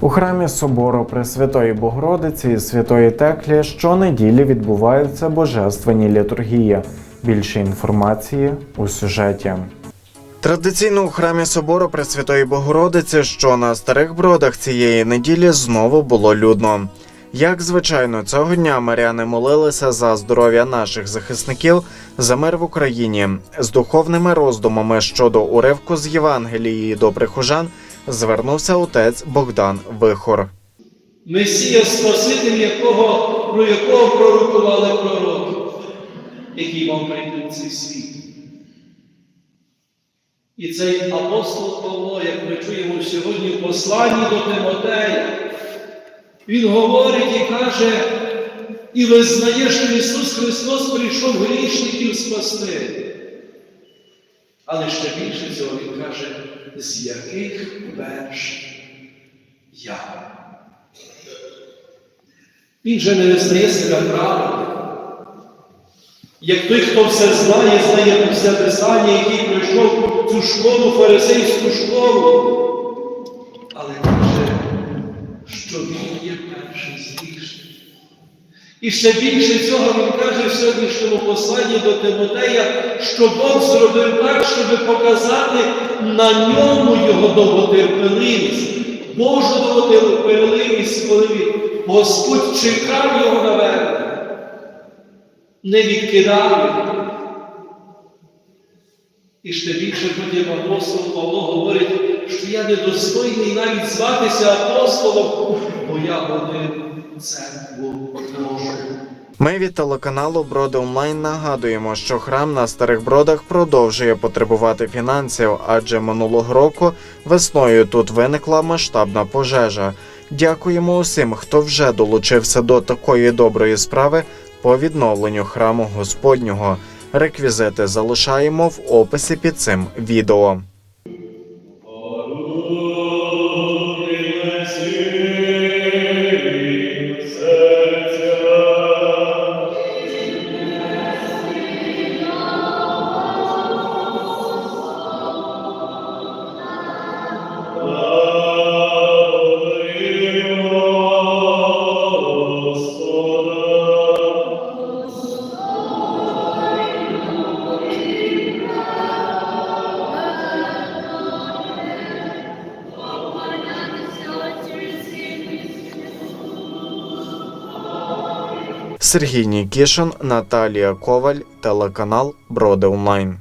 У храмі собору Пресвятої Богородиці і Святої Теклі щонеділі відбуваються божественні літургії. Більше інформації у сюжеті. Традиційно у храмі собору Пресвятої Богородиці, що на старих бродах цієї неділі знову було людно. Як звичайно, цього дня маряни молилися за здоров'я наших захисників, за мир в Україні з духовними роздумами щодо уривку з Євангелії до прихожан звернувся отець Богдан Вихор. Месія Спаситель, якого, про якого пророкували пророки, який вам прийде в цей світ. І цей апостол Павло, як ми чуємо сьогодні в посланні до Тимотея, він говорить і каже, і визнає, що Ісус Христос прийшов грішників спасти. Але ще більше цього Він каже, з яких перш я. Він же не визнає себе правильним. Як той, хто все знає, знає все Писання, який пройшов цю школу, фарисейську школу, але каже, що він є перший з грішників. І ще більше цього він каже в сьогоднішньому посланні до Тимотея, що Бог зробив так, щоб показати на ньому його довготерпеливість, Божу довготерпеливість, коли він Господь чекав його навернення, не відкидав його. І ще більше потім апостол Павло говорить, що я недостойний навіть зватися апостолом, бо я годин церкву Божу. Ми від телеканалу Броди Онлайн нагадуємо, що храм на старих бродах продовжує потребувати фінансів, адже минулого року весною тут виникла масштабна пожежа. Дякуємо усім, хто вже долучився до такої доброї справи по відновленню храму Господнього. Реквізити залишаємо в описі під цим відео. Сергій Нікішин, Наталія Коваль, телеканал Броди Онлайн.